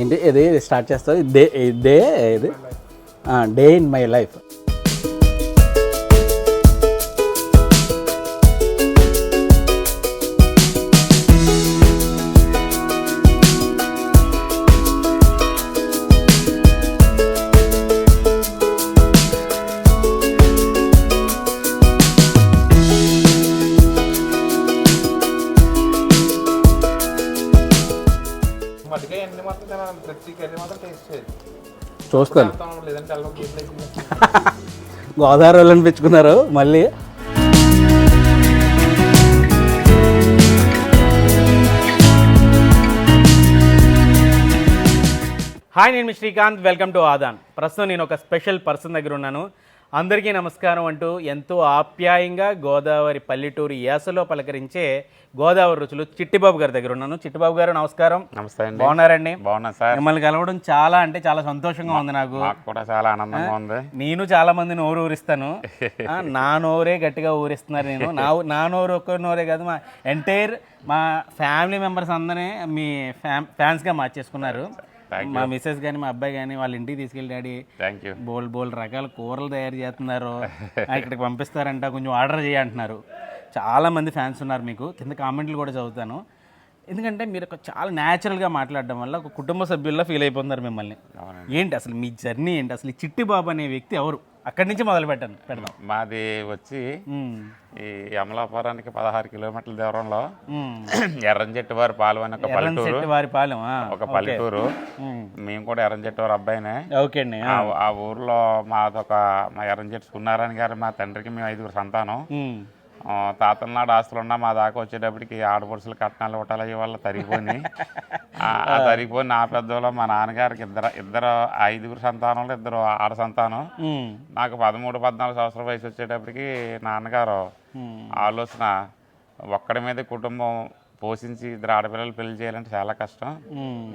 ఏంటి? ఇది స్టార్ట్ చేస్తావు? డే డే ఇది డే ఇన్ మై లైఫ్. చూస్తాను. గోదావరి వాళ్ళు అనిపించుకున్నారు మళ్ళీ. హాయ్ నేను మీ శ్రీకాంత్. వెల్కమ్ టు ఆదాన్. ప్రస్తుతం నేను ఒక స్పెషల్ పర్సన్ దగ్గర ఉన్నాను. అందరికీ నమస్కారం అంటూ ఎంతో ఆప్యాయంగా గోదావరి పల్లెటూరు యాసలో పలకరించే గోదావరి రుచులు చిట్టిబాబు గారి దగ్గర ఉన్నాను. చిట్టిబాబు గారు నమస్కారం. నమస్తే అండి. బాగున్నారండి? బాగున్నా సార్. మిమ్మల్ని కలవడం చాలా అంటే చాలా సంతోషంగా ఉంది నాకు. కూడా చాలా ఆనందంగా ఉంది. నేను చాలా మంది నోరు ఊరిస్తాను. నా నోరే గట్టిగా ఊరిస్తున్నారు నేను. నా నా నోరు ఒక్క నోరే కాదు మా ఎంటైర్ మా ఫ్యామిలీ మెంబర్స్ అందరినీ మీ ఫ్యాన్ ఫ్యాన్స్గా మార్చేసుకున్నారు. మా మిస్సెస్ కానీ మా అబ్బాయి కానీ వాళ్ళ ఇంటికి తీసుకెళ్ళి డాడీ థ్యాంక్ యూ బోల్ బోల్ రకాల కూరలు తయారు చేస్తున్నారు. ఇక్కడికి పంపిస్తారంట కొంచెం ఆర్డర్ చేయంటున్నారు చాలా మంది ఫ్యాన్స్ ఉన్నారు మీకు. కింద కామెంట్లు కూడా చదువుతాను. ఎందుకంటే మీరు ఒక చాలా న్యాచురల్గా మాట్లాడడం వల్ల ఒక కుటుంబ సభ్యుల్లో ఫీల్ అయిపోతున్నారు మిమ్మల్ని. ఏంటి అసలు మీ జర్నీ ఏంటి? అసలు ఈ చిట్టి బాబు అనే వ్యక్తి ఎవరు? అక్కడి నుంచి మొదలు పెట్టండి పెడదాం మాది వచ్చి. ఈ అమలాపురానికి పదహారు కిలోమీటర్ల దూరంలో మ్మ్. ఎర్రంచెట్టు వారి పాలు అని ఒక పల్లెటూరు వారి పాలెం ఒక పల్లెటూరు మ్మ్. కూడా ఎర్రంచెట్టు వారి అబ్బాయినే ఓకే అండి ఆ. ఊర్లో మాదొక మా ఎర్రంచెట్టు సున్నారాయణ గారు మా తండ్రికి మేము ఐదుగురు సంతానం తాతల నాడు ఆస్తులు ఉన్నా మా దాకా వచ్చేటప్పటికి ఆడపడుచులు కట్నాలు ఇవ్వటాలు వల్ల తరిగిపోయి ఆ తరిగిపోయి నా పెద్దలో మా నాన్నగారికి ఇద్దరు ఇద్దరు ఐదుగురు సంతానంలో ఇద్దరు ఆడ సంతానం. నాకు పదమూడు పద్నాలుగు సంవత్సరాల వయసు వచ్చేటప్పటికి నాన్నగారు. ఆలోచన ఒక్కడి మీద కుటుంబం పోషించి ఇద్దరు ఆడపిల్లలు పెళ్ళి చేయాలంటే చాలా కష్టం.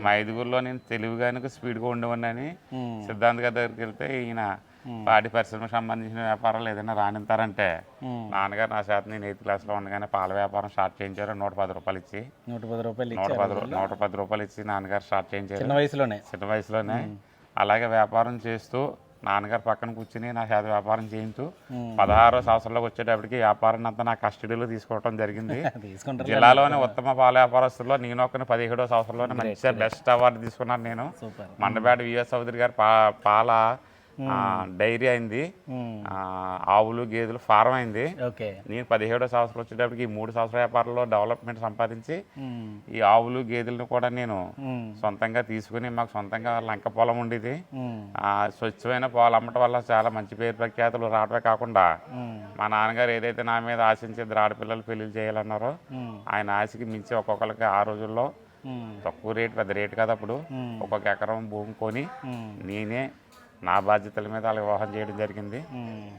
మా ఐదుగురిలో నేను తెలివిగానికి స్పీడ్గా ఉండేవాడిని. సిద్ధాంత్ గారి దగ్గరికి వెళ్తే ఈయన పాడి పరిశ్రమకు సంబంధించిన వ్యాపారాలు ఏదైనా రానిస్తారంటే మ్మ్. నాన్నగారు నా చేత నేను ఎయిత్ క్లాస్లో ఉండగానే పాల వ్యాపారం స్టార్ట్ చేయించారు. నూట పది రూపాయలు ఇచ్చి. నూట పది రూపాయలు నూట పది నూట పది రూపాయలు ఇచ్చి నాన్నగారు స్టార్ట్ చేయించారు. చిన్న వయసులోనే? చిన్న వయసులోనే. అలాగే వ్యాపారం చేస్తూ నాన్నగారు పక్కన కూర్చుని నా చేత వ్యాపారం చేయించు. పదహారో సంవత్సరంలోకి వచ్చేటప్పటికి వ్యాపారాన్ని అంతా నా కస్టడీలో తీసుకోవడం జరిగింది. జిల్లాలోనే ఉత్తమ పాల వ్యాపారస్తుల్లో నేను ఒక పదిహేడో సంవత్సరంలోనే మంచిగా బెస్ట్ అవార్డు తీసుకున్నాను నేను. మండపేట విఎస్ చౌదరి గారు పా పాల డైరీ అయింది ఆవులు గేదెలు ఫారం అయింది నేను పదిహేడో సంవత్సరం వచ్చేటప్పటికి ఈ మూడు సంవత్సరాల వ్యాపారంలో డెవలప్మెంట్ సంపాదించి. ఈ ఆవులు గేదెలను కూడా నేను. సొంతంగా తీసుకుని మాకు సొంతంగా లంక పొలం ఉండేది స్వచ్ఛమైన పాలు అమ్మటం వల్ల చాలా మంచి పేరు ప్రఖ్యాతులు రావడమే కాకుండా. మా నాన్నగారు ఏదైతే నా మీద ఆశించి ఇద్దరు ఆడపిల్లలు పెళ్ళి చేయాలన్నారో. ఆయన ఆశకి మించి ఒక్కొక్కరికి ఆ రోజుల్లో. తక్కువ రేటు పెద్ద రేటు కాదు అప్పుడు. ఒక్కొక్క ఎకరం భూమి కొని. నేనే నా బాధ్యతల మీద వాళ్ళ వివాహం చేయడం జరిగింది.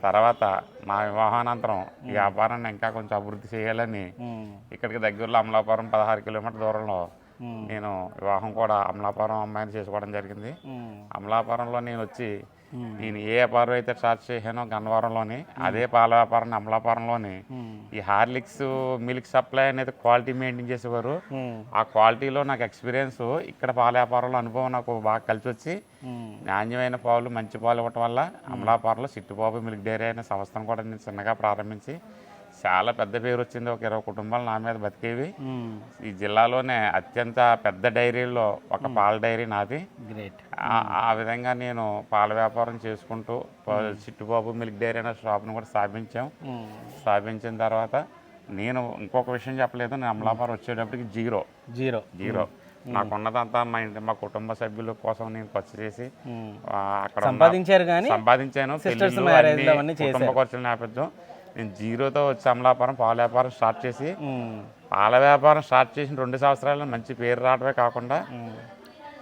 తర్వాత నా వివాహానంతరం ఈ వ్యాపారాన్ని ఇంకా కొంచెం అభివృద్ధి చేయాలని. ఇక్కడికి దగ్గరలో అమలాపురం పదహారు కిలోమీటర్ దూరంలో. నేను వివాహం కూడా అమలాపురం అమ్మాయిని చేసుకోవడం జరిగింది. అమలాపురంలో నేను వచ్చి. నేను ఏ వ్యాపారం అయితే స్టార్ట్ చేశానో గన్నవరంలోని అదే పాల వ్యాపారాన్ని అమలాపురంలోని. ఈ హార్లిక్స్ మిల్క్ సప్లై అనేది క్వాలిటీ మెయింటైన్ చేసేవారు. ఆ క్వాలిటీలో నాకు ఎక్స్పీరియన్స్ ఇక్కడ పాల వ్యాపారంలో అనుభవం నాకు బాగా కలిసి వచ్చి. నాణ్యమైన పాలు మంచి పాలు ఇవ్వటం వల్ల అమలాపురంలో సిట్టుబాబు మిల్క్ డైరీ అనే సంస్థను కూడా నేను చిన్నగా ప్రారంభించి చాలా పెద్ద పేరు వచ్చింది ఒక ఇరవై కుటుంబాలు నా మీద బతికేవి. ఈ జిల్లాలోనే అత్యంత పెద్ద డైరీల్లో ఒక పాల డైరీ నాది. గ్రేట్. ఆ- విధంగా నేను పాల వ్యాపారం చేసుకుంటూ చిట్టుబాబు మిల్క్ డైరీ అనే షాప్ను కూడా స్థాపించాం. స్థాపించిన తర్వాత నేను ఇంకొక విషయం చెప్పలేదు నేను అమలాపురం వచ్చేటప్పటికి జీరో. జీరో. జీరో. నాకున్నదంతా మా ఇంటి మా కుటుంబ సభ్యుల కోసం నేను ఖర్చు చేసి అక్కడ సంపాదించారు కానీ సంపాదించాను కుటుంబ ఖర్చుల నేపథ్యం. నేను జీరోతో వచ్చి అమలాపురం పాల వ్యాపారం స్టార్ట్ చేసి. పాల వ్యాపారం స్టార్ట్ చేసిన రెండు సంవత్సరాల్లో మంచి పేరు రావడమే కాకుండా.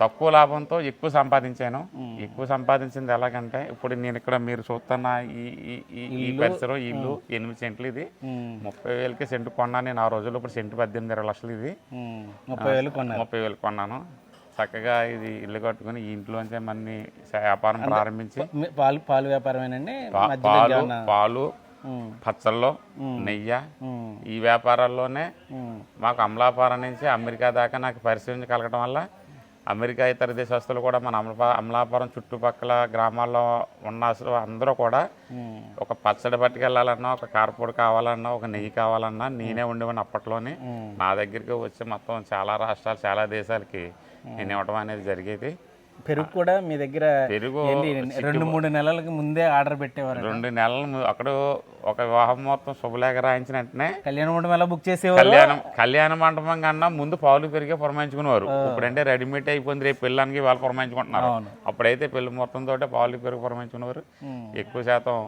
తక్కువ లాభంతో ఎక్కువ సంపాదించాను ఎక్కువ సంపాదించింది ఎలాగంటే ఇప్పుడు నేను ఇక్కడ మీరు చూస్తున్న ఈ పరిసరం ఇల్లు ఎనిమిది సెంట్లు ఇది. ముప్పై వేలకి సెంటు కొన్నా నేను ఆ రోజుల్లో ఇప్పుడు సెంటు పద్దెనిమిది ఇరవై లక్షలు ఇది. ముప్పై వేలు కొన్నారు ముప్పై వేలు కొన్నాను చక్కగా ఇది ఇల్లు కట్టుకుని ఈ ఇంట్లోంచే మన్ని వ్యాపారం ప్రారంభించి పాలు పాలు వ్యాపారమేనండి పాలు. పచ్చళ్ళు నెయ్యి. ఈ వ్యాపారాల్లోనే. మాకు అమలాపురం నుంచి అమెరికా దాకా నాకు పరిశీలన కలగడం వల్ల అమెరికా ఇతర దేశస్తులు కూడా మన అమలా అమలాపురం చుట్టుపక్కల గ్రామాల్లో ఉన్న అందరూ కూడా ఒక పచ్చడి పట్టుకెళ్ళాలన్నా ఒక కారపొడి కావాలన్నా ఒక నెయ్యి కావాలన్నా నేనే ఉండేవాడిని అప్పట్లోనే. నా దగ్గరికి వచ్చి మొత్తం చాలా రాష్ట్రాలు చాలా దేశాలకి నేను ఇవ్వడం అనేది జరిగేది. పెరుగు కూడా మీ దగ్గర పెరుగు రెండు మూడు నెలలకి ముందే ఆర్డర్ పెట్టేవారు రెండు నెలలు అక్కడ ఒక వివాహం మొత్తం శుభలేఖ రాయించిన వెంటనే కళ్యాణ మండపం ఎలా బుక్ చేసేవారు? కళ్యాణం కళ్యాణ మండపం కన్నా ముందు పాలు పెరిగే పురమాయించుకునేవారు. ఇప్పుడంటే రెడీమేడ్ అయిపోయింది రేపు పెళ్ళానికి వాళ్ళు పురమాయించుకుంటున్నారు. అప్పుడైతే పెళ్ళి మొత్తం తోటే పాలు పెరుగు పురమాయించుకునేవారు. ఎక్కువ శాతం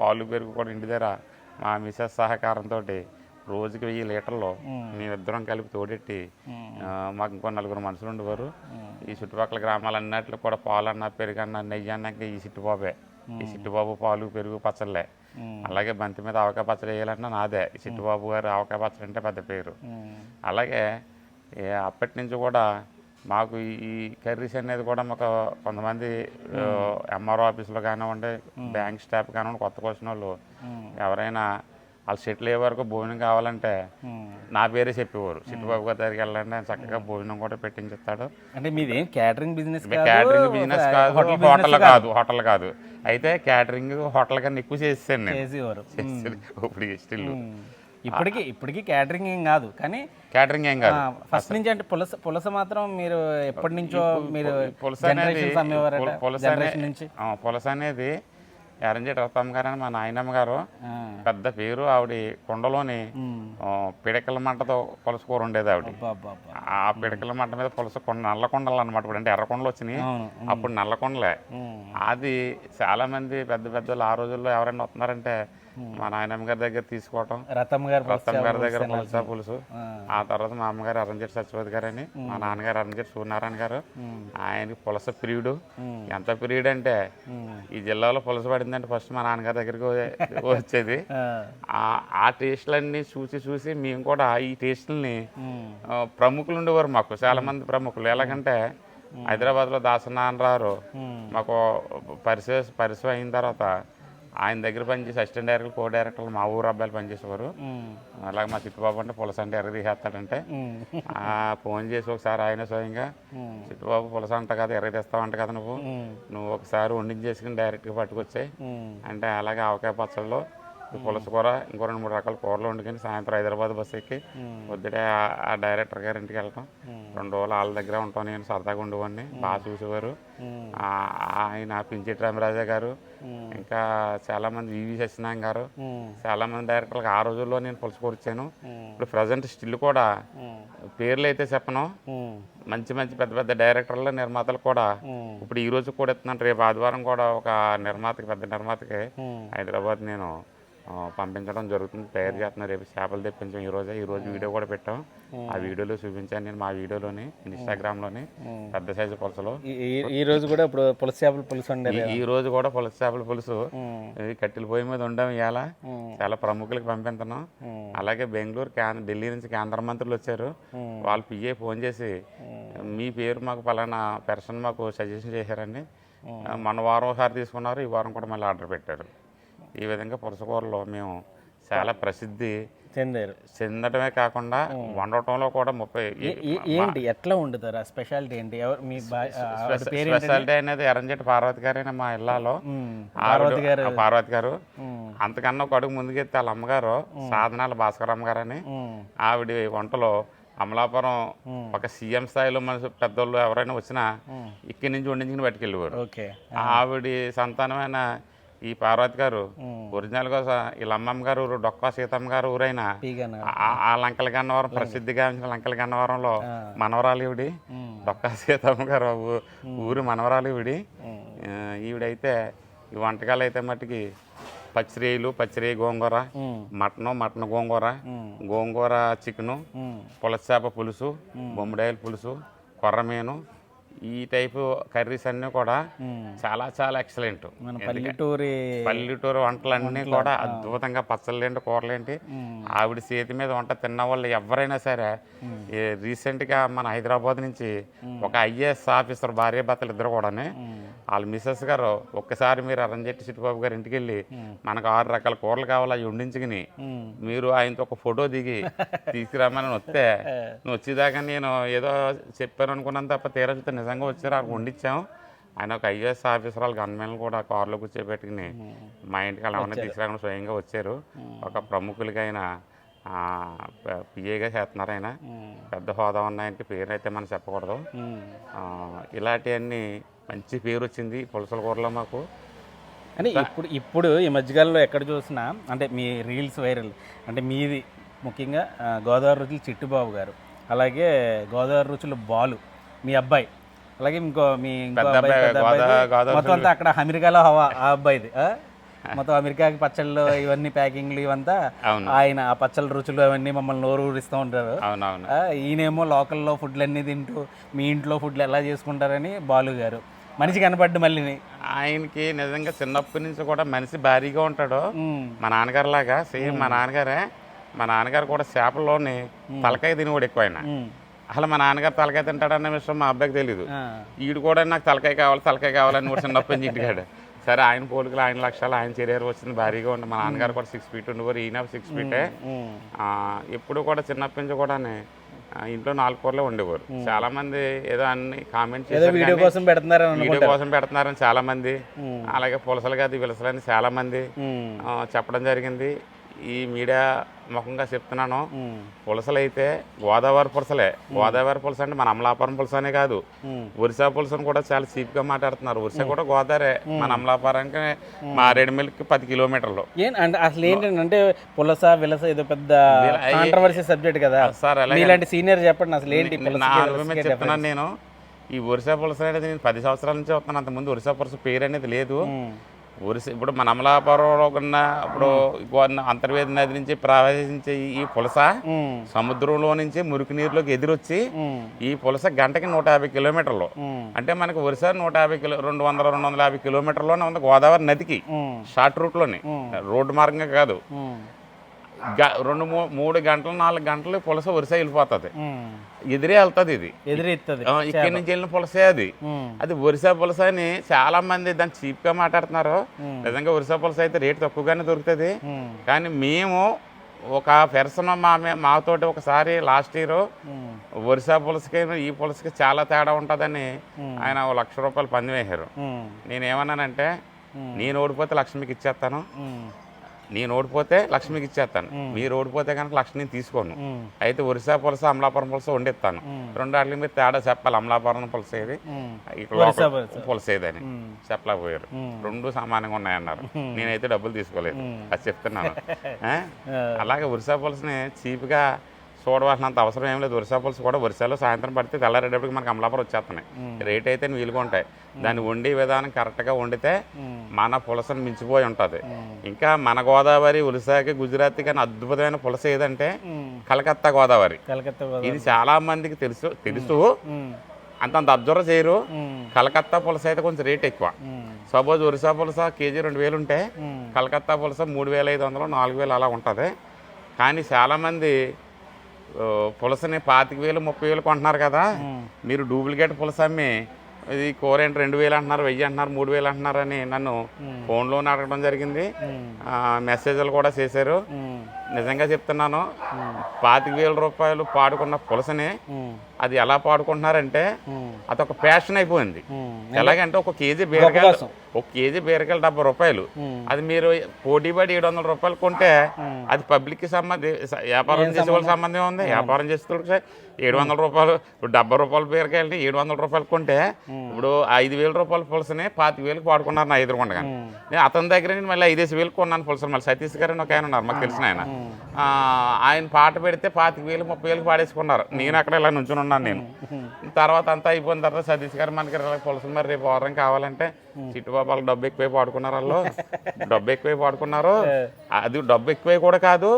పాలు పెరుగు కూడా ఇంటి దగ్గర మా మిసెస్ సహకారంతో రోజుకి వెయ్యి లీటర్లు మేమిద్దరం కలిపి తోడెట్టి మాకు ఇంకో నలుగురు మనుషులు ఉండేవారు. ఈ చుట్టుపక్కల గ్రామాలన్నింటిలో కూడా పాలన్నా పెరుగన్నా నెయ్యి అన్నాక ఈ సిట్టుబాబే. ఈ సిట్టుబాబు పాలు పెరుగు పచ్చళ్ళే. అలాగే బంతి మీద ఆవకాయ పచ్చడి వేయాలన్నా నాదే. ఈ చిట్టుబాబు గారు ఆవకాయ పచ్చడి అంటే పెద్ద పేరు. అలాగే అప్పటి నుంచి కూడా మాకు ఈ- ఈ కర్రీస్ అనేది కూడా మాకు కొంతమంది ఎంఆర్ఓ ఆఫీసులో కానివ్వండి బ్యాంక్ స్టాఫ్ కానివ్వండి కొత్తగా వచ్చిన వాళ్ళు ఎవరైనా వాళ్ళు సెటిల్ అయ్యే వరకు భోజనం కావాలంటే నా పేరే చెప్పేవారు. చిట్టుబాబు గారి దగ్గరికి వెళ్ళండి ఆయన చక్కగా భోజనం కూడా పెట్టించిస్తాడు. అంటే మీది క్యాటరింగ్ బిజినెస్ క్యాటరింగ్ బిజినెస్ కాదు హోటల్ కాదు. హోటల్ కాదు. అయితే క్యాటరింగ్ హోటల్ కన్నా ఎక్కువ చేసాను నేను. ఇప్పుడు స్టిల్ ఇప్పటికి ఇప్పటికి క్యాటరింగ్ ఏం కాదు కానీ క్యాటరింగ్ ఏం కాదు. ఫస్ట్ నుంచి అంటే పులస పులస మాత్రం మీరు ఎప్పటి నుంచో మీరు పులస అనేది పులస అనేది ఎరంజేటి రత్తమ్మ గారు అని మా నాయనమ్మ గారు. పెద్ద పేరు ఆవిడ కొండలోని పిడకల మంటతో పులస కూర ఉండేది ఆవిడ. ఆ పిడకల మంట మీద పులస కొండ నల్ల కొండలు అనమాట ఇప్పుడు. అంటే ఎర్ర కొండలు వచ్చినాయి. అప్పుడు నల్ల కొండలే. అది చాలా మంది పెద్ద పెద్దలు ఆ రోజుల్లో ఎవరైనా వస్తున్నారంటే మా నాయనమ్మ గారి దగ్గర తీసుకోవటం రతమ్ గారు రత్తమ్మ గారి దగ్గర పులుసా పులుసు. ఆ. తర్వాత మా అమ్మగారు అరంజేటి సత్యవతి గారు అని మా నాన్నగారు అరంజేటి సూర్యనారాయణ గారు. ఆయనకి పులస ప్రియుడు. ఎంత ప్రియుడు అంటే ఈ జిల్లాలో పులస పడిందంటే ఫస్ట్ మా నాన్నగారి దగ్గరికి వచ్చేది. ఆ. టేస్ట్లన్నీ చూసి చూసి మేము కూడా ఈ టేస్ట్లని ప్రముఖులు ఉండేవారు మాకు. చాలా మంది ప్రముఖులు. ఎలాగంటే హైదరాబాద్లో దాసనారాయణరావు మాకు పరిచయం పరిచయం అయిన తర్వాత ఆయన దగ్గర పనిచేసి అసిస్టెంట్ డైరెక్టర్ కో డైరెక్టర్లు మా ఊరు అబ్బాయిలు పనిచేసేవారు. అలాగే మా చిట్టుబాబు అంటే పులస అంటే ఎర్ర తీసేస్తాడంటే. ఫోన్ చేసి ఒకసారి ఆయన స్వయంగా చిట్టుబాబు పులస అంట కదా ఎర్ర తెస్తావంట కదా నువ్వు. నువ్వు ఒకసారి వండించేసుకుని డైరెక్ట్గా పట్టుకొచ్చాయి. అంటే అలాగే ఆవకాయ పచ్చళ్ళు పులస కూర ఇంకో రెండు మూడు రకాల కూరలు వండుకొని సాయంత్రం హైదరాబాద్ బస్సు ఎక్కి పొద్దుటే ఆ- డైరెక్టర్ గారి ఇంటికి వెళ్తాం. రెండు రోజులు వాళ్ళ దగ్గర ఉంటాం నేను సరదాగా ఉండేవాడిని బాగా చూసేవారు. ఆయన పించెట్టి రామరాజా గారు ఇంకా చాలా మంది వివి సత్యనారాయణ గారు. చాలా మంది డైరెక్టర్లకు ఆ రోజుల్లో నేను పులస కూర ఇచ్చాను ఇప్పుడు ప్రజెంట్ స్టిల్ కూడా. పేర్లు అయితే చెప్పను. మంచి మంచి పెద్ద పెద్ద డైరెక్టర్లు నిర్మాతలు కూడా. ఇప్పుడు ఈ రోజు కూడా ఇస్తున్నాను రేపు ఆదివారం కూడా ఒక నిర్మాతకి పెద్ద నిర్మాతకి. హైదరాబాద్ నేను పంపించడం జరుగుతుంది. తయారు చేస్తున్నాను రేపు చేపలు తెప్పించాం. ఈ రోజే ఈ రోజు వీడియో కూడా పెట్టాం. ఆ వీడియోలో చూపించాను నేను మా వీడియోలోని ఇన్స్టాగ్రామ్లోని పెద్ద సైజు పులసలు. ఈ- రోజు కూడా ఇప్పుడు పులస చేపలు పులుసు ఈ- రోజు కూడా పులస చేపల పులుసు. కట్టెల పొయ్యి మీద ఉండం ఇవాళ. ఉమ్. చాలా ప్రముఖులకు పంపిస్తున్నాం. ఉమ్. అలాగే బెంగళూరు ఢిల్లీ నుంచి కేంద్ర మంత్రులు వచ్చారు. వాళ్ళు పిఏ ఫోన్ చేసి మీ పేరు మాకు పలానా పర్సన్ మాకు సజెషన్ చేశారండి. మన వారం ఒకసారి తీసుకున్నారు. ఈ వారం కూడా మళ్ళీ ఆర్డర్ పెట్టారు. ఈ విధంగా పులసకూరలో మేము చాలా ప్రసిద్ధి చెందారు. చెందడమే కాకుండా వండటంలో కూడా ముప్పై ఏంటి? ఎట్లా వండుతారు? ఆ స్పెషాలిటీ ఏంటి? ఎవరు మీ స్పెషాలిటీ అనేది ఎరంజెట్టి పార్వతి గారైనా మా ఉమ్. పార్వతి గారు. పార్వతి గారు. అంతకన్నా ఒక అడుగు ముందుకెత్తే వాళ్ళ అమ్మగారు సాధనాల భాస్కరమ్మ గారు అని ఉమ్. ఆవిడ వంటలో అమలాపురం ఒక సీఎం స్థాయిలో మన పెద్దోళ్ళు ఎవరైనా వచ్చినా ఇక్కడి నుంచి వండించుకుని పట్టుకెళ్ళేవారు ఆవిడ సంతానమైన ఈ పార్వతి గారు ఒరిజినల్గా స- వీళ్ళ అమ్మమ్మ గారు ఊరు డొక్కా సీతమ్మ గారు ఊరైన ఆ- లంకల గన్నవరం ప్రసిద్ధిగాంచిన లంకల గన్నవరంలో మనవరాలు ఈవిడి డొక్కా సీతమ్మ గారు ఊరి మనవరాలు ఈవిడి. ఆ, ఈవిడైతే ఈ వంటకాలు అయితే మట్టుకి పచ్చిరేయులు పచ్చిరేయి గోంగూర. మటను మటన్ గోంగూర గోంగూర చికెను. పులస చేప పులుసు బొమ్మిడాయల పులుసు కొర్రమీను ఈ టైపు కర్రీస్ అన్నీ కూడా. చాలా చాలా ఎక్సలెంట్. పల్లెటూరి పల్లెటూరు వంటలన్నీ కూడా అద్భుతంగా పచ్చళ్ళేంటి కూరలేంటి. ఆవిడ చేతి మీద వంట తిన్న వాళ్ళు ఎవరైనా సరే రీసెంట్గా మన హైదరాబాద్ నుంచి ఒక ఐఏఎస్ ఆఫీసర్ భార్య భర్తలు ఇద్దరు కూడా వాళ్ళ మిస్సెస్ గారు ఒక్కసారి మీరు అరంజెట్టి చిట్టుబాబు గారి ఇంటికి వెళ్ళి మనకు ఆరు రకాల కూరలు కావాలి అవి వండించుకుని మీరు ఆయనతో ఒక ఫోటో దిగి తీసుకురామని వస్తే నువ్వు వచ్చేదాకా నేను ఏదో చెప్పాను అనుకున్నాను తప్ప తీరా చూస్తే నిజంగా వచ్చారు అక్కడ వండించాం. ఆయన ఒక ఐఏఎస్ ఆఫీసర్ గన్మెన్ కూడా కారులో కూర్చోబెట్టుకుని మా ఇంటికి అలా ఏమన్నా తీసుకురాకుండా స్వయంగా వచ్చారు. ఒక ప్రముఖులకైన పిఏగా చేస్తున్నారు ఆయన. పెద్ద హోదా ఉన్న ఆయనకి పేరు అయితే మనం చెప్పకూడదు ఇలాంటివన్నీ మంచి పేరు వచ్చింది పులసల కూరలో మాకు. అని ఇప్పుడు ఇప్పుడు ఈ మధ్యకాలంలో ఎక్కడ చూసినా అంటే మీ రీల్స్ వైరల్ అంటే మీది ముఖ్యంగా గోదావరి రుచులు చిట్టుబాబు గారు అలాగే గోదావరి రుచులు బాలు మీ అబ్బాయి అలాగే ఇంకో మీ మొత్తం అంతా అక్కడ అమెరికాలో హవా ఆ అబ్బాయిది? మొత్తం అమెరికాకి పచ్చళ్ళు ఇవన్నీ ప్యాకింగ్లు ఇవంతా. ఆయన ఆ పచ్చళ్ళ రుచులు అవన్నీ మమ్మల్ని నోరు ఊరిస్తూ ఉంటారు. ఈయనేమో లోకల్లో ఫుడ్లు అన్నీ తింటూ మీ ఇంట్లో ఫుడ్లు ఎలా చేసుకుంటారని బాలు గారు. మనిషి కనపడ్డు మళ్ళీ. ఆయనకి నిజంగా చిన్నప్పటి నుంచి కూడా మనిషి భారీగా ఉంటాడు. మా నాన్నగారు లాగా సేమ్ మా నాన్నగారే. మా నాన్నగారు కూడా చేపల్లోని తలకాయ తినేవాడు ఎక్కువ ఆయన. అసలు మా నాన్నగారు తలకాయ తింటాడన్న విషయం మా అబ్బాయికి తెలియదు ఈడు కూడా నాకు తలకాయ కావాలి తలకాయ కావాలని కూడా చిన్నప్పటి నుంచి ఇంటికాడు. సరే ఆయన పోలికలు ఆయన లక్ష్యాలు ఆయన శరీరం వచ్చింది భారీగా ఉండి. మా నాన్నగారు కూడా సిక్స్ ఫీట్ ఉండేవారు ఈయన సిక్స్ ఫీటే ఆ, ఎప్పుడు కూడా చిన్నప్పటి నుంచి కూడా ఇంట్లో నాలుగు కూరలే ఉండేవారు చాలా మంది ఏదో అన్ని కామెంట్ వీడియో కోసం పెడుతున్నారని వీడియో కోసం పెడుతున్నారని చాలా మంది అలాగే పులసలు కాదు విలసలని చాలా మంది చెప్పడం జరిగింది. ఈ మీడియా ముఖంగా చెప్తున్నాను. పులసలు అయితే గోదావరి పులసలే. గోదావరి పులస అంటే మన అమలాపురం పులస అనే కాదు ఒరిసా పులసను కూడా చాలా చీప్గా మాట్లాడుతున్నారు ఒరిసా కూడా గోదావరే. మన అమలాపురానికి మా రెడ్మిల్కి పది కిలోమీటర్లు. అసలు ఏంటంటే పులస విలస ఏదో పెద్ద కాంట్రవర్సీ సబ్జెక్ట్ కదా. సార్ మీలాంటి సీనియర్ చెప్పండి అసలు ఏంటి చెప్తున్నాను నేను. ఈ ఒరిసా పులస అనేది నేను పది సంవత్సరాల నుంచి వస్తున్నాను అంతకుముందు ఒరిసా పులస పేరు అనేది లేదు. ఒరిస ఇప్పుడు మన అమలాపురంలో ఉన్న ఇప్పుడు అంతర్వేది నది నుంచి ప్రవేశించే ఈ- పులస సముద్రంలో నుంచి మురికి నీరులోకి ఎదురొచ్చి ఈ పులస గంటకి నూట యాభై కిలోమీటర్లు. అంటే మనకి ఒరిసా నూట యాభై కిలో రెండు వందల రెండు వందల యాభై కిలోమీటర్లోనే ఉంది గోదావరి నదికి. షార్ట్ రూట్లోని. రోడ్డు మార్గంగా కాదు. రెండు మూడు గంటలు నాలుగు గంటలు పులస ఒరిసా వెళ్ళిపోతుంది. ఎదురే వెళ్తుంది ఇది. ఎదురెత్తది ఇక్కడి నుంచి వెళ్ళిన పులసే అది. అది ఒరిసా పులస అని చాలా మంది దాన్ని చీప్గా మాట్లాడుతున్నారు నిజంగా ఒరిసా పులస అయితే రేటు తక్కువగానే దొరుకుతుంది. కానీ మేము ఒక పెర్సన్ మా మే- మాతోటి ఒకసారి లాస్ట్ ఇయర్ ఒరిసా పులసకి ఈ పులసకి చాలా తేడా ఉంటుందని ఆయన ఓ లక్ష రూపాయలు పంది వేశారు నేనేమన్నానంటే నేను ఓడిపోతే లక్ష మీకు ఇచ్చేస్తాను. నేను ఓడిపోతే లక్ష్మికి ఇచ్చేస్తాను. మీరు ఓడిపోతే కనుక లక్ష నేను తీసుకోను అయితే ఒరిసా పులస అమలాపురం పులస వండిస్తాను. రెండు వాటికి మీరు తేడా చెప్పాలి. అమలాపురం పులస ఏది? ఇక్కడ పులస. ఏదని. చెప్పలేకపోయారు రెండు సమానంగా ఉన్నాయన్నారు. నేనైతే డబ్బులు తీసుకోలేదు. అది చెప్తున్నాను? అలాగే ఒరిసా పులసని చీప్గా చూడవలసినంత అవసరం ఏం లేదు. ఒరిసా పులుసు కూడా ఒరిసాలో సాయంత్రం పడితే తెల్లారేటప్పటికి మనకి అమలాపురం వచ్చేస్తున్నాయి. రేట్ అయితే వీలుగా ఉంటాయి. దాన్ని వండే విధానం కరెక్ట్గా వండితే మన పులసను మించిపోయి ఉంటుంది. ఇంకా మన గోదావరి ఒరిసాకి గుజరాత్ కానీ అద్భుతమైన పులస ఏదంటే. కలకత్తా గోదావరి. ఇది చాలా మందికి తెలుసు. తెలుసు. అంతంత అబ్జర్వ్ చేయరు. కలకత్తా పులస అయితే కొంచెం రేట్ ఎక్కువ. సపోజ్ ఒరిసా పులస కేజీ రెండు వేలు ఉంటే కలకత్తా పులస మూడు వేల ఐదు వందలు నాలుగు వేలు అలా ఉంటుంది. కానీ చాలామంది పులసని పాతిక వేలు ముప్పై వేలు కొంటున్నారు కదా. మీరు డూప్లికేట్ పులస అమ్మి ఇది కూర ఏంటి రెండు వేలు అంటున్నారు వెయ్యి అంటున్నారు మూడు వేలు అంటున్నారు అని నన్ను ఫోన్లో అడగడం జరిగింది. మెసేజ్లు కూడా చేశారు. నిజంగా చెప్తున్నాను పాతిక వేల రూపాయలు పాడుకున్న పులసని అది ఎలా పాడుకుంటున్నారంటే అదొక ప్యాషన్ అయిపోయింది. ఎలాగంటే ఒక కేజీ బీరకాయలు. ఒక కేజీ బీరకాయలు డెబ్బై రూపాయలు. అది మీరు పోటీ పడి ఏడు వందల రూపాయలు కొంటే అది పబ్లిక్కి సంబంధి వ్యాపారం చేసే వాళ్ళకి సంబంధం? ఉంది వ్యాపారం చేసే ఏడు వందల రూపాయలు ఇప్పుడు డెబ్బై రూపాయల బీరకాయలని ఏడు వందల రూపాయలు కొంటే ఇప్పుడు ఐదు వేల రూపాయల పులసని పాతిక వేలకు పాడుకున్నారు నా ఎదురుకుండగా నేను అతని దగ్గర నేను మళ్ళీ ఐదేసి వేలు కొన్నాను పులసని. మళ్ళీ సతీష్ గారు అని ఒక ఆయన ఉన్నారు మాకు తెలిసిన ఆయన. ఆ, ఆయన పాట పెడితే పాతిక వేలు ముప్పై వేలకు పాడేసుకున్నారు. నేను అక్కడ ఇలా నుంచుని ఉన్నాను నేను. తర్వాత అంతా అయిపోయిన తర్వాత సతీష్ గారు మనకి పులసలు మరి రేపు వారం కావాలంటే చిట్టుబాబు వాళ్ళకి డబ్బు ఎక్కువై పాడుకున్నారు వాళ్ళు. డబ్బు ఎక్కువై పాడుకున్నారు. అది డబ్బు ఎక్కువై కూడా కాదు.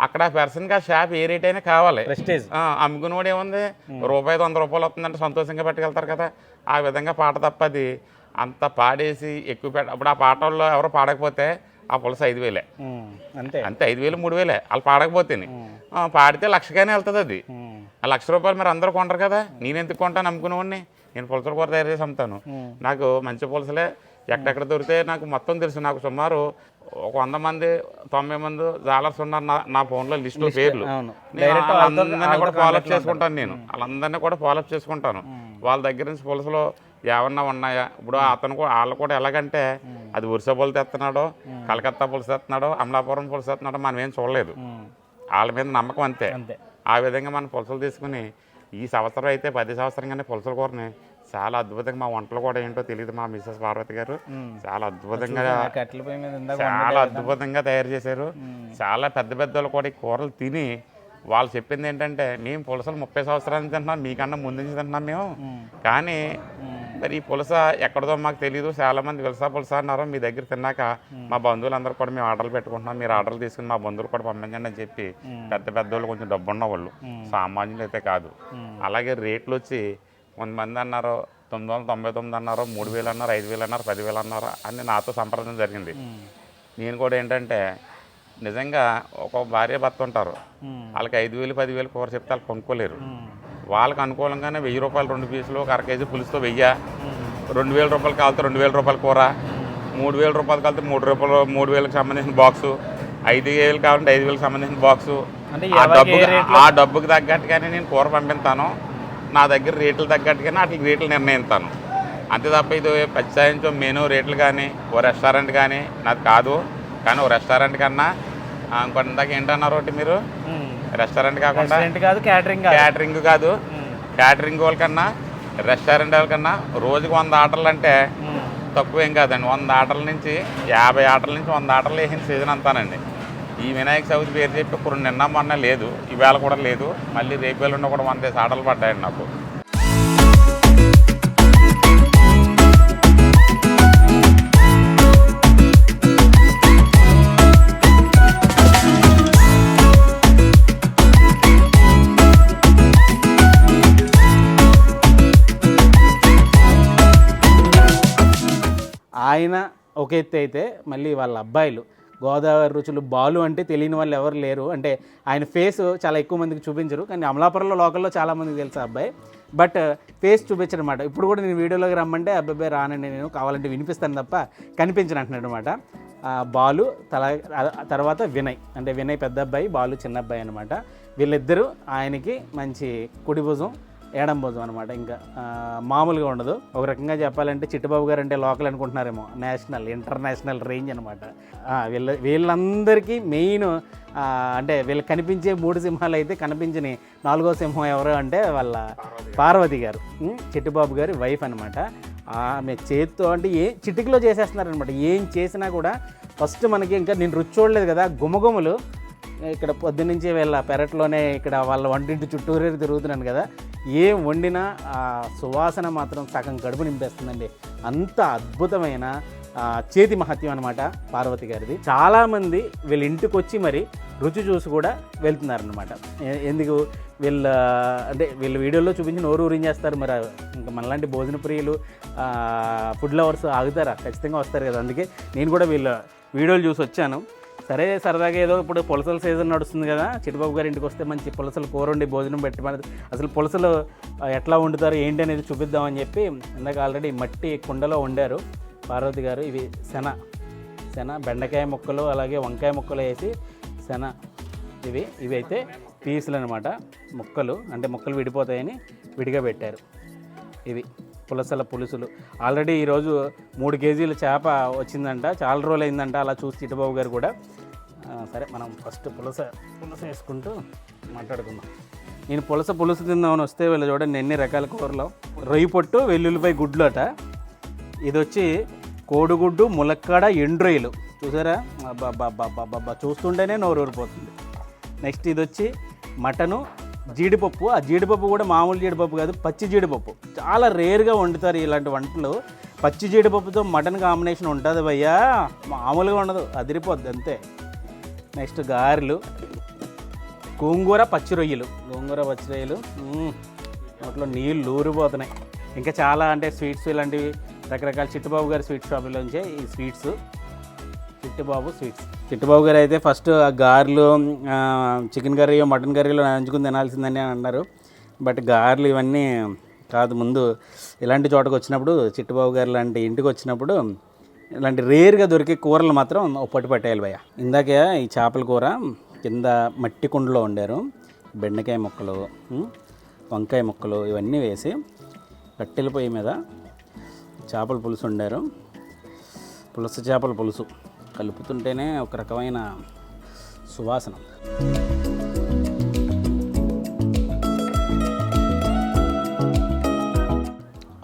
అక్కడ పర్సన్కి ఆ షాప్ ఏ రేట్ అయినా కావాలి. ఆ, అమ్ముకునేవాడు ఏముంది? రూపాయి వంద రూపాయలు వస్తుందంటే సంతోషంగా పట్టుకెళ్తారు కదా. ఆ విధంగా పాట తప్ప అది అంత పాడేసి ఎక్కువ పెట్ట అప్పుడు ఆ పాటల్లో ఎవరు పాడకపోతే ఆ పులస ఐదు వేలే. ఉమ్, అంతే. అంతే ఐదు వేలు మూడు వేలే. వాళ్ళు పాడకపోతేనే. ఆ, పాడితే లక్షగానే వెళ్తుంది అది. ఆ లక్ష రూపాయలు మరి అందరూ కొంటారు కదా. నేను ఎందుకు కొంటాను అమ్ముకునేవాడిని నేను పులసల కూర తయారు చేసి అమ్ముతాను. నాకు మంచి పులసలే. ఎక్కడెక్కడ దొరికితే నాకు మొత్తం తెలుసు. నాకు సుమారు ఒక వంద మంది తొంభై మంది జాలర్స్ ఉన్నారు నా నా ఫోన్లో లిస్టులో పేర్లు. వాళ్ళందరినీ కూడా ఫాలోఅప్ చేసుకుంటాను నేను. వాళ్ళందరినీ కూడా ఫాలోఅప్ చేసుకుంటాను. వాళ్ళ దగ్గర నుంచి పులసలో ఏమన్నా ఉన్నాయా? ఇప్పుడు అతను కూడా వాళ్ళు కూడా ఎలాగంటే అది ఉరిస పులస తెస్తున్నాడో కలకత్తా పులస తెస్తున్నాడో అమలాపురం పులస తెస్తున్నాడో మనం ఏం చూడలేదు. వాళ్ళ మీద నమ్మకం అంతే. అంతే. ఆ విధంగా మనం పులసలు తీసుకుని ఈ సంవత్సరం అయితే పది సంవత్సరంగానే పులసల కూరని చాలా అద్భుతంగా మా వంటలు కూడా ఏంటో తెలియదు మా మిస్సెస్ పార్వతి గారు. చాలా అద్భుతంగా చాలా అద్భుతంగా తయారు చేశారు. చాలా పెద్ద పెద్ద వాళ్ళు కూడా ఈ కూరలు తిని వాళ్ళు చెప్పింది ఏంటంటే మేము పులసలు ముప్పై సంవత్సరాల నుంచి తింటున్నాం మీకన్నా ముందు నుంచి తింటున్నాం మేము. కానీ మరి ఈ పులస ఎక్కడదో మాకు తెలియదు చాలా మంది పులస పులస అన్నారు మీ దగ్గర తిన్నాక మా బంధువులందరూ కూడా మేము ఆర్డర్లు పెట్టుకుంటున్నాం మీరు ఆర్డర్లు తీసుకుని మా బంధువులు కూడా పంపించండి అని చెప్పి పెద్ద పెద్ద వాళ్ళు కొంచెం డబ్బు ఉన్న వాళ్ళు సామాన్యులు అయితే కాదు. అలాగే రేట్లు వచ్చి కొంతమంది అన్నారు తొమ్మిది వందల తొంభై తొమ్మిది అన్నారు మూడు వేలు అన్నారు ఐదు వేలు అన్నారు పదివేలు అన్నారు అని నాతో సంప్రదించడం జరిగింది. నేను కూడా ఏంటంటే నిజంగా ఒక భార్య భర్త ఉంటారు. వాళ్ళకి ఐదు వేలు పదివేలు కూర చెప్తే వాళ్ళు కొనుక్కోలేరు. వాళ్ళకి అనుకూలంగానే వెయ్యి రూపాయలు రెండు పీసులు ఒక అర కేజీ పులుసుతో వెయ్యి. రెండు వేల రూపాయలు కాలితే రెండు వేల రూపాయల కూర. మూడు వేల రూపాయలు కాలితే మూడు రూపాయలు మూడు వేలకు సంబంధించిన బాక్సు. ఐదు వేలు కావాలంటే ఐదు వేలకు సంబంధించిన బాక్సు. ఆ డబ్బుకి ఆ డబ్బుకి తగ్గట్టుగానే నేను కూర పంపిస్తాను. నా దగ్గర రేట్లు తగ్గట్టుగానే వాటికి రేట్లు నిర్ణయిస్తాను. అంతే తప్ప ఇది ప్రత్యేకించో మెనూ రేట్లు కానీ ఓ రెస్టారెంట్ కానీ నాది కాదు. కానీ ఓ రెస్టారెంట్ కన్నా ఇంకోటి ఇందాక ఏంటన్నారు ఒకటి మీరు. రెస్టారెంట్ కాకుండా కాదు క్యాటరింగ్ క్యాటరింగ్ కాదు. క్యాటరింగ్ వాళ్ళకన్నా రెస్టారెంట్ వాళ్ళకన్నా రోజుకి వంద ఆటలు అంటే తక్కువేం కాదండి. వంద ఆటల నుంచి యాభై ఆటల నుంచి వంద ఆటలు వేసిన సీజన్ అంతానండి. ఈ వినాయక చవితి పేరు చెప్పి ఇప్పుడు నిన్న మొన్న లేదు ఈవేళ కూడా లేదు. మళ్ళీ రేపు వేళ కూడా వంద ఆటలు పడ్డాయండి నాకు. ఆయన ఒక ఎత్తు అయితే మళ్ళీ వాళ్ళ అబ్బాయిలు గోదావరి రుచులు బాలు అంటే తెలియని వాళ్ళు ఎవరు లేరు. అంటే ఆయన ఫేస్ చాలా ఎక్కువ మందికి చూపించరు. కానీ అమలాపురంలో లోకల్లో చాలామందికి తెలుసు ఆ అబ్బాయి. బట్ ఫేస్ uh, చూపించడం అనమాట ఇప్పుడు కూడా నేను వీడియోలోకి రమ్మంటే అబ్బాయి రానండి నేను. కావాలంటే వినిపిస్తాను తప్ప కనిపించను అంటున్నాడు అనమాట బాలు తల తర్వాత వినయ్. అంటే వినయ్ పెద్ద అబ్బాయి బాలు చిన్న అబ్బాయి అనమాట వీళ్ళిద్దరూ ఆయనకి మంచి కుడిభుజం భుజం ఏడం భుజం అనమాట ఇంకా. మామూలుగా ఉండదు. ఒక రకంగా చెప్పాలంటే చిట్టుబాబు గారు అంటే లోకల్ అనుకుంటున్నారేమో. నేషనల్ ఇంటర్నేషనల్ రేంజ్ అనమాట వీళ్ళ వీళ్ళందరికీ మెయిన్ అంటే వీళ్ళకి కనిపించే మూడు సింహాలు అయితే కనిపించని నాలుగో సింహం ఎవరు అంటే వాళ్ళ పార్వతి గారు. చిట్టుబాబు గారి వైఫ్ అనమాట ఆమె చేత్తో అంటే ఏ చిటికలో చేసేస్తున్నారనమాట ఏం చేసినా కూడా ఫస్ట్ మనకి ఇంకా నేను రుచి చూడలేదు కదా గుమగుమలు. ఇక్కడ పొద్దునుంచి వీళ్ళ పెరట్లోనే ఇక్కడ వాళ్ళ వంటింటి చుట్టూరే తిరుగుతున్నాను కదా. ఏం వండినా ఆ సువాసన మాత్రం సగం గడుపు నింపేస్తుందండి. అంత అద్భుతమైన చేతి మహత్యం అనమాట పార్వతి గారిది. చాలామంది వీళ్ళ ఇంటికి వచ్చి మరి రుచి చూసి కూడా వెళ్తున్నారనమాట ఎందుకు? వీళ్ళ అంటే వీళ్ళ వీడియోలో చూపించి నోరు ఊరించేస్తారు మరి. ఇంకా మనలాంటి భోజన ప్రియులు ఫుడ్ లవర్స్ ఆగుతారా? ఖచ్చితంగా వస్తారు కదా. అందుకే నేను కూడా వీళ్ళ వీడియోలు చూసి వచ్చాను. సరే సరదాగా ఏదో ఇప్పుడు పులసల సీజన్ నడుస్తుంది కదా చిట్టుబాబు గారి ఇంటికి వస్తే మంచి పులసలు కూర వండి భోజనం పెట్టమని అసలు పులసలు ఎట్లా వండుతారు ఏంటి అనేది చూపిద్దామని చెప్పి ఇందాక ఆల్రెడీ మట్టి కుండలో వండారు పార్వతి గారు. ఇవి శన శన బెండకాయ ముక్కలు అలాగే వంకాయ ముక్కలు వేసి శన ఇవి ఇవి అయితే పీసులు అనమాట ముక్కలు అంటే ముక్కలు విడిపోతాయని విడిగా పెట్టారు. ఇవి పులసల పులుసులు. ఆల్రెడీ ఈరోజు మూడు కేజీల చేప వచ్చిందంట చాలా రోజులు అయిందంట అలా చూసి చిట్టబాబు గారు కూడా. సరే మనం ఫస్ట్ పులస పులస వేసుకుంటూ మాట్లాడుకుందాం. నేను పులస పులుసు తిందామని వస్తే వీళ్ళు చూడండి ఎన్ని రకాల కూరలు. రొయ్యి పొట్టు వెల్లుల్లిపై గుడ్లు అట. ఇది వచ్చి కోడిగుడ్డు ములక్కాడ ఎండ్రొయ్యలు. చూసారా? బాబా చూస్తుంటేనే నోరు ఊరిపోతుంది. నెక్స్ట్ ఇది వచ్చి మటను జీడిపప్పు. ఆ జీడిపప్పు కూడా మామూలు జీడిపప్పు కాదు పచ్చి జీడిపప్పు. చాలా రేర్గా వండుతారు ఇలాంటి వంటలు. పచ్చి జీడిపప్పుతో మటన్ కాంబినేషన్ ఉంటుంది భయ్యా. మామూలుగా ఉండదు అదిరిపోద్ది అంతే. నెక్స్ట్ గారెలు. గోంగూర పచ్చి రొయ్యలు. గోంగూర పచ్చి రొయ్యలు. నోట్లో నీళ్ళు ఊరిపోతున్నాయి. ఇంకా చాలా అంటే స్వీట్స్ ఇలాంటివి రకరకాల చిట్టుబాబు గారి స్వీట్ షాపులోంచే ఈ స్వీట్స్. చిట్టుబాబు స్వీట్స్. చిట్టుబాబు గారు అయితే ఫస్ట్ ఆ గారెలు చికెన్ కర్రీ మటన్ కర్రీలో నంచుకుని తినాల్సిందని అని అన్నారు. బట్ గారెలు ఇవన్నీ కాదు ముందు ఇలాంటి చోటకు వచ్చినప్పుడు చిట్టుబాబు గారు లాంటి ఇంటికి వచ్చినప్పుడు ఇలాంటి రేర్గా దొరికే కూరలు మాత్రం ఒప్పటి పట్టేయాలి భయ్య. ఇందాక ఈ చేపల కూర కింద మట్టి కుండలో వండారు. బెండకాయ ముక్కలు వంకాయ ముక్కలు ఇవన్నీ వేసి కట్టెల పొయ్యి మీద చేపల పులుసు వండారు. పులుసు చేపల పులుసు కలుపుతుంటేనే ఒక రకమైన సువాసన.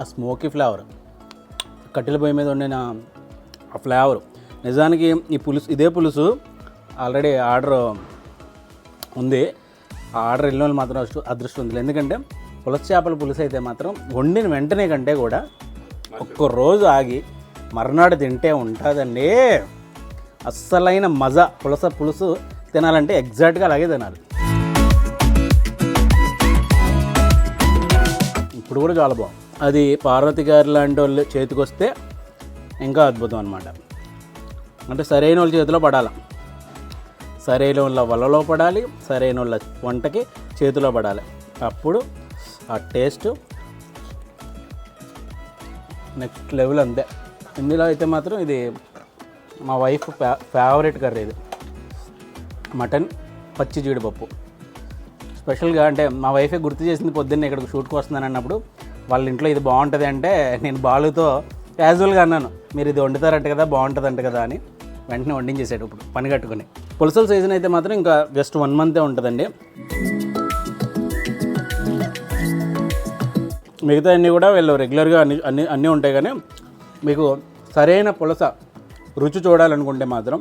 ఆ స్మోకీ ఫ్లేవర్ కట్టెల పొయ్యి మీద వండిన ఆ ఫ్లేవర్. నిజానికి ఈ పులుసు ఇదే పులుసు ఆల్రెడీ ఆర్డర్ ఉంది. ఆ ఆర్డర్ వెళ్ళిన వాళ్ళు మాత్రం అదృష్టం ఉంది. ఎందుకంటే పులస చేపల పులుసు అయితే మాత్రం వండిన వెంటనే కంటే కూడా ఒక్క రోజు ఆగి మర్నాడు తింటే ఉంటుందండి. అస్సలైన మజా పులస పులుసు తినాలంటే ఎగ్జాక్ట్గా అలాగే తినాలి. ఇప్పుడు కూడా చాలా బాగుంది. అది పార్వతి గారి లాంటి వాళ్ళు చేతికొస్తే ఇంకా అద్భుతం అనమాట అంటే సరైన వాళ్ళ చేతిలో పడాలి. సరైన వాళ్ళ వలలో పడాలి సరైన వాళ్ళ వంటకి చేతిలో పడాలి. అప్పుడు ఆ టేస్ట్ నెక్స్ట్ లెవెల్ అంతే. ఇందులో అయితే మాత్రం ఇది మా వైఫ్ ఫే ఫేవరెట్ కర్రీ ఇది. మటన్ పచ్చి జీడిపప్పు. స్పెషల్గా అంటే మా వైఫే గుర్తు చేసింది పొద్దున్నే ఇక్కడికి షూట్కి వస్తున్నాను అన్నప్పుడు వాళ్ళ ఇంట్లో ఇది బాగుంటుంది అంటే నేను బాలుతో క్యాజువల్గా అన్నాను. మీరు ఇది వండుతారంట కదా బాగుంటుందంట కదా అని వెంటనే వండించేసాడు ఇప్పుడు పని కట్టుకుని. పులసల సీజన్ అయితే మాత్రం ఇంకా జస్ట్ వన్ మంతే ఉంటుందండి. మిగతా అన్నీ కూడా వీళ్ళు రెగ్యులర్గా అన్ని అన్ని అన్నీ ఉంటాయి కానీ మీకు సరైన పులస రుచి చూడాలనుకుంటే మాత్రం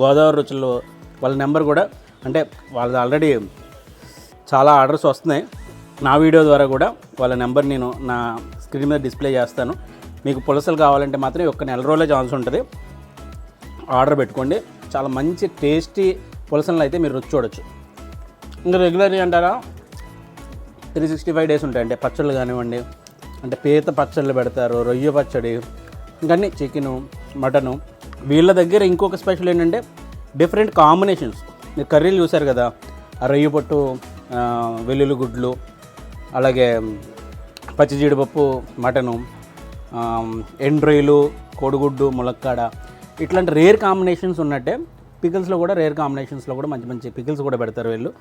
గోదావరి రుచుల్లో వాళ్ళ నెంబర్ కూడా అంటే వాళ్ళది ఆల్రెడీ చాలా ఆర్డర్స్ వస్తున్నాయి. నా వీడియో ద్వారా కూడా వాళ్ళ నెంబర్ నేను నా స్క్రీన్ మీద డిస్ప్లే చేస్తాను. మీకు పులసలు కావాలంటే మాత్రం ఒక్క నెల రోజులే ఛాన్స్ ఉంటుంది. ఆర్డర్ పెట్టుకోండి. చాలా మంచి టేస్టీ పులసలు అయితే మీరు రుచి చూడొచ్చు. ఇంకా రెగ్యులర్ అంటారా? త్రీ సిక్స్టీ ఫైవ్ డేస్ ఉంటాయండి పచ్చళ్ళు కానివ్వండి అంటే పీత పచ్చళ్ళు పెడతారు రొయ్య పచ్చడి ఇంకన్నీ చికెను మటను. వీళ్ళ దగ్గర ఇంకొక స్పెషల్ ఏంటంటే డిఫరెంట్ కాంబినేషన్స్ మీరు కర్రీలు చూసారు కదా ఆ రొయ్య పొట్టు వెల్లుల్లి గుడ్లు అలాగే పచ్చి జీడిపప్పు మటను ఆ, కోడిగుడ్డు ములక్కాడ ఇట్లాంటి రేర్ కాంబినేషన్స్ ఉన్నట్టే పికిల్స్లో కూడా రేర్ కాంబినేషన్స్లో కూడా మంచి మంచి పికిల్స్ కూడా పెడతారు వీళ్ళు.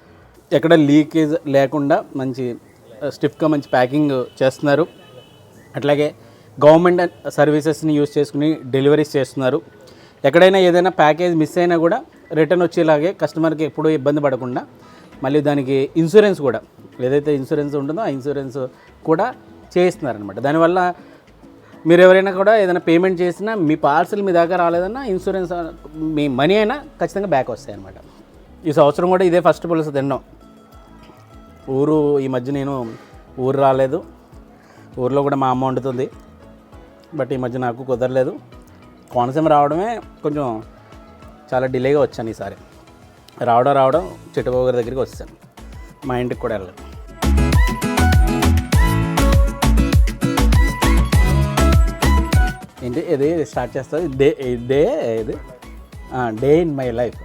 ఎక్కడ లీకేజ్ లేకుండా మంచి స్టిఫ్గా మంచి ప్యాకింగ్ చేస్తున్నారు. అట్లాగే గవర్నమెంట్ సర్వీసెస్ని యూజ్ చేసుకుని డెలివరీస్ చేస్తున్నారు. ఎక్కడైనా ఏదైనా ప్యాకేజ్ మిస్ అయినా కూడా రిటర్న్ వచ్చేలాగే కస్టమర్కి ఎప్పుడూ ఇబ్బంది పడకుండా మళ్ళీ దానికి ఇన్సూరెన్స్ కూడా ఏదైతే ఇన్సూరెన్స్ ఉంటుందో ఆ ఇన్సూరెన్స్ కూడా చేయిస్తున్నారనమాట దానివల్ల మీరు ఎవరైనా కూడా ఏదైనా పేమెంట్ చేసినా మీ పార్సల్ మీ దాకా రాలేదన్నా ఇన్సూరెన్స్ మీ మనీ అయినా ఖచ్చితంగా బ్యాక్ వస్తాయి అనమాట ఈ సంవత్సరం కూడా ఇదే ఫస్ట్ పులుసు తిన్నాం. ఊరు ఈ మధ్య నేను ఊరు రాలేదు. ఊర్లో కూడా మా అమ్మ వండుతుంది. బట్ ఈ మధ్య నాకు కుదరలేదు. కోనసీమ రావడమే కొంచెం చాలా డిలేగా వచ్చాను ఈసారి. రావడం రావడం చిట్టబాబు గారి దగ్గరికి వచ్చాను. మా ఇంటికి కూడా వెళ్ళాను ఏంటి? ఇది స్టార్ట్ చేస్తుంది డే డే ఇది డే ఇన్ మై లైఫ్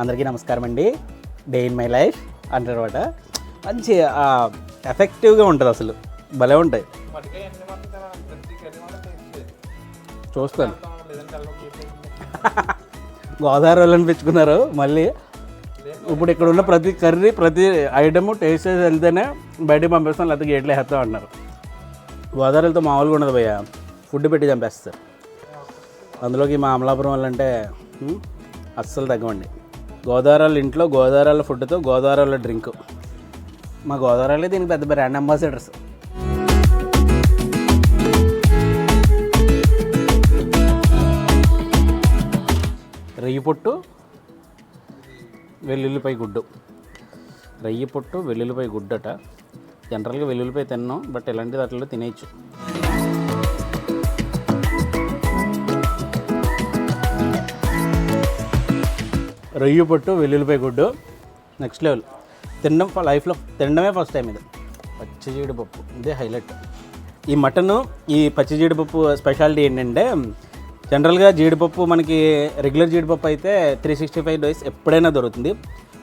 అందరికీ నమస్కారం అండి. డే ఇన్ మై లైఫ్ అంటారనమాట మంచి ఎఫెక్టివ్గా ఉంటుంది అసలు. భలే ఉంటాయి. చూస్తాను. గోదావరి వాళ్ళని పెంచుకున్నారు మళ్ళీ ఇప్పుడు ఇక్కడ ఉన్న ప్రతి కర్రీ ప్రతి ఐటమ్ టేస్ట్ చేసి వెళ్తేనే బయటకు పంపిస్తాం లేకపోతే గేట్లో వేస్తాం అంటున్నారు. గోదావరితో మామూలుగా ఉండదు భయ్యా. ఫుడ్ పెట్టి చంపేస్తారు. అందులోకి మా అమలాపురం వాళ్ళంటే అస్సలు తగ్గమండి గోదావరి ఇంట్లో గోదావరి ఫుడ్తో గోదావరి డ్రింక్. మా గోదావరి దీనికి పెద్ద బ్రాండ్ అంబాసిడర్స్. రెయ్యి పొట్టు వెల్లుల్లిపై గుడ్డు. రెయ్యి పొట్టు వెల్లుల్లిపై గుడ్డట. జనరల్గా వెల్లుల్లిపై తిన్నాం బట్ ఇలాంటి దాంట్లో తినేయచ్చు. రొయ్యి పొట్టు వెల్లుల్లిపాయ గుడ్డు. నెక్స్ట్ లెవెల్ తినడం లైఫ్లో తినడమే ఫస్ట్ టైం ఇది. పచ్చి జీడిపప్పు ఇదే హైలైట్ ఈ మటను ఈ పచ్చి జీడిపప్పు స్పెషాలిటీ ఏంటంటే జనరల్గా జీడిపప్పు మనకి రెగ్యులర్ జీడిపప్పు అయితే త్రీ సిక్స్టీ ఫైవ్ డేస్ ఎప్పుడైనా దొరుకుతుంది.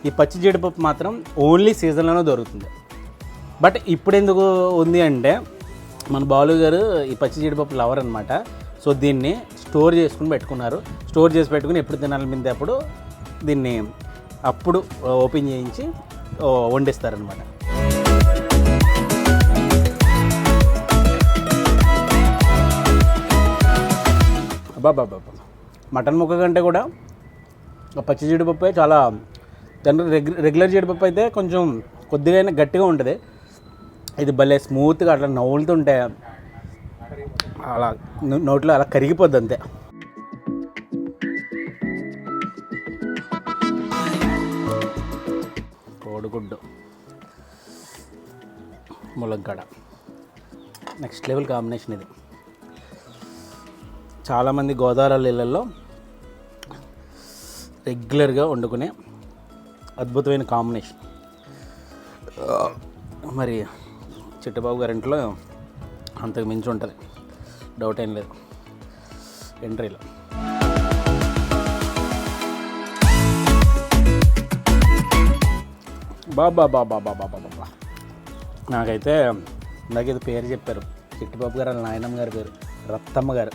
ఈ పచ్చి జీడిపప్పు మాత్రం ఓన్లీ సీజన్లోనే దొరుకుతుంది. బట్ ఇప్పుడు ఎందుకు ఉంది అంటే మన బాలు గారు ఈ పచ్చి జీడిపప్పు లవర్ అనమాట సో దీన్ని స్టోర్ చేసుకుని పెట్టుకున్నారు. స్టోర్ చేసి పెట్టుకుని ఎప్పుడు తినాలి మీద అప్పుడు? దీన్ని అప్పుడు ఓపెన్ చేయించి వండిస్తారనమాట అబ్బాబ్బాబ్బా మటన్ ముక్క కంటే కూడా ఆ పచ్చి జీడిపప్పు చాలా జనరల్ రెగ్యులర్ జీడిపప్పు అయితే కొంచెం కొద్దిగా గట్టిగా ఉంటుంది. ఇది భలే స్మూత్గా అట్లా నవ్వులుతుంటే అలా నోట్లో అలా కరిగిపోద్ది అంతే. కోడిగుడ్డు ములక్కాడ నెక్స్ట్ లెవెల్ కాంబినేషన్ ఇది. చాలామంది గోదావరి ఇళ్ళల్లో రెగ్యులర్గా వండుకునే అద్భుతమైన కాంబినేషన్ మరి చిట్టుబాబు గారి ఇంట్లో అంతకు మించి ఉంటుంది. డౌట్ ఏం లేదు. ఎంట్రీలో బాబా బాబా బాబా బాబా నాకైతే ఇందాక పేరు చెప్పారు. చిట్టిబాబు గారు వాళ్ళ నాయనమ్మ గారి పేరు రత్తమ్మ గారు.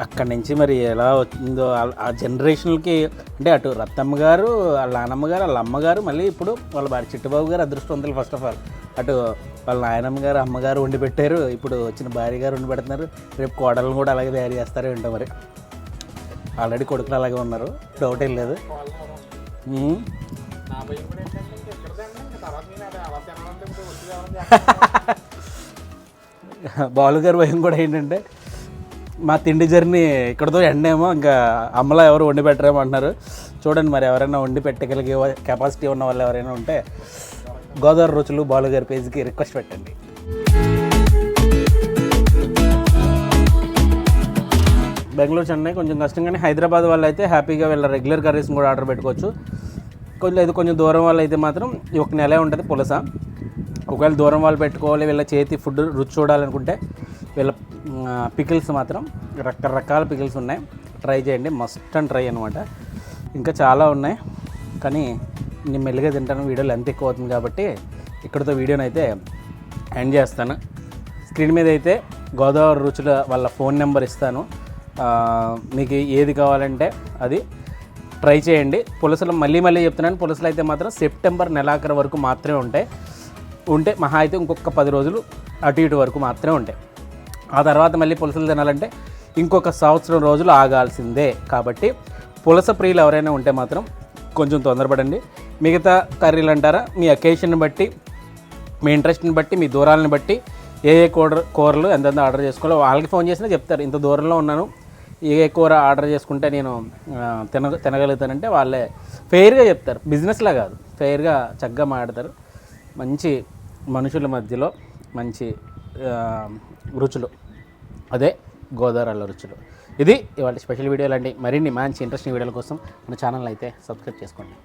అక్కడి నుంచి మరి ఎలా వచ్చిందో ఆ- జనరేషన్కి అంటే అటు రత్తమ్మ గారు వాళ్ళ నానమ్మ గారు వాళ్ళ అమ్మగారు మళ్ళీ ఇప్పుడు వాళ్ళ భార్య చిట్టుబాబు గారు అదృష్టవంతులు ఫస్ట్ ఆఫ్ ఆల్ అటు వాళ్ళ నాయనమ్మ గారు అమ్మగారు వండి పెట్టారు. ఇప్పుడు వచ్చిన భార్య గారు వండి పెడుతున్నారు. రేపు కోడలను కూడా అలాగే తయారు చేస్తారో ఏంటో మరి. ఆల్రెడీ కొడుకులు అలాగే ఉన్నారు. డౌట్ ఏం లేదు. బాలుగారి భయం కూడా ఏంటంటే బాలు భయం కూడా ఏంటంటే మా తిండి జర్నీ ఇక్కడతో ఎండేమో ఇంకా అమ్మలా ఎవరు వండి పెట్టరేమో అంటున్నారు. చూడండి మరి ఎవరైనా వండి పెట్టగలిగే కెపాసిటీ ఉన్న వాళ్ళు ఎవరైనా ఉంటే గోదావరి రుచులు బాలుగారి పేజీకి పేజ్కి రిక్వెస్ట్ పెట్టండి. బెంగళూరు చెన్నై కొంచెం కష్టంగానే హైదరాబాద్ వాళ్ళు అయితే హ్యాపీగా వీళ్ళ రెగ్యులర్ కర్రీస్ని కూడా ఆర్డర్ పెట్టుకోవచ్చు. కొంచెం ఇది కొంచెం దూరం వాళ్ళు అయితే మాత్రం ఈ ఒక నెలే ఉంటుంది పులస. ఒకవేళ దూరం వాళ్ళు పెట్టుకోవాలి వీళ్ళ చేతి ఫుడ్ రుచి చూడాలనుకుంటే వీళ్ళ పికిల్స్ మాత్రం రకరకాల పికిల్స్ ఉన్నాయి. ట్రై చేయండి మస్ట్ అండ్ ట్రై అనమాట ఇంకా చాలా ఉన్నాయి. కానీ నేను మెల్లిగా తింటాను వీడియో లెంత్ ఎక్కువ అవుతుంది కాబట్టి ఇక్కడితో వీడియోని అయితే ఎండ్ చేస్తాను. స్క్రీన్ మీద అయితే గోదావరి రుచుల వాళ్ళ ఫోన్ నెంబర్ ఇస్తాను. మీకు ఏది కావాలంటే అది ట్రై చేయండి. పులసలు మళ్ళీ మళ్ళీ చెప్తున్నాను. పులసలు అయితే మాత్రం సెప్టెంబర్ నెలాఖరు వరకు మాత్రమే ఉంటాయి. ఉంటే మహా అయితే ఇంకొక పది రోజులు అటు ఇటు వరకు మాత్రమే ఉంటాయి. ఆ తర్వాత మళ్ళీ పులసలు తినాలంటే ఇంకొక సంవత్సరం రోజులు ఆగాల్సిందే. కాబట్టి పులస ప్రియులు ఎవరైనా ఉంటే మాత్రం కొంచెం తొందరపడండి. మిగతా కర్రీలు అంటారా? మీ అకేషన్ని బట్టి మీ ఇంట్రెస్ట్ని బట్టి మీ దూరాలను బట్టి ఏ ఏ కూర కూరలు ఎంతెంత ఆర్డర్ చేసుకోవాలో వాళ్ళకి ఫోన్ చేసినా చెప్తారు. ఇంత దూరంలో ఉన్నాను. ఏ కూర ఆర్డర్ చేసుకుంటే నేను తిన తినగలుగుతానంటే వాళ్ళే ఫెయిర్గా చెప్తారు. బిజినెస్లా కాదు. ఫెయిర్గా చక్కగా మాట్లాడతారు. మంచి మనుషుల మధ్యలో మంచి రుచులు. అదే గోదావరిలో రుచులు. ఇది ఇవాళ స్పెషల్ వీడియో లాంటి మరిన్ని మంచి ఇంట్రెస్టింగ్ వీడియోల కోసం మన ఛానల్ అయితే సబ్స్క్రైబ్ చేసుకోండి.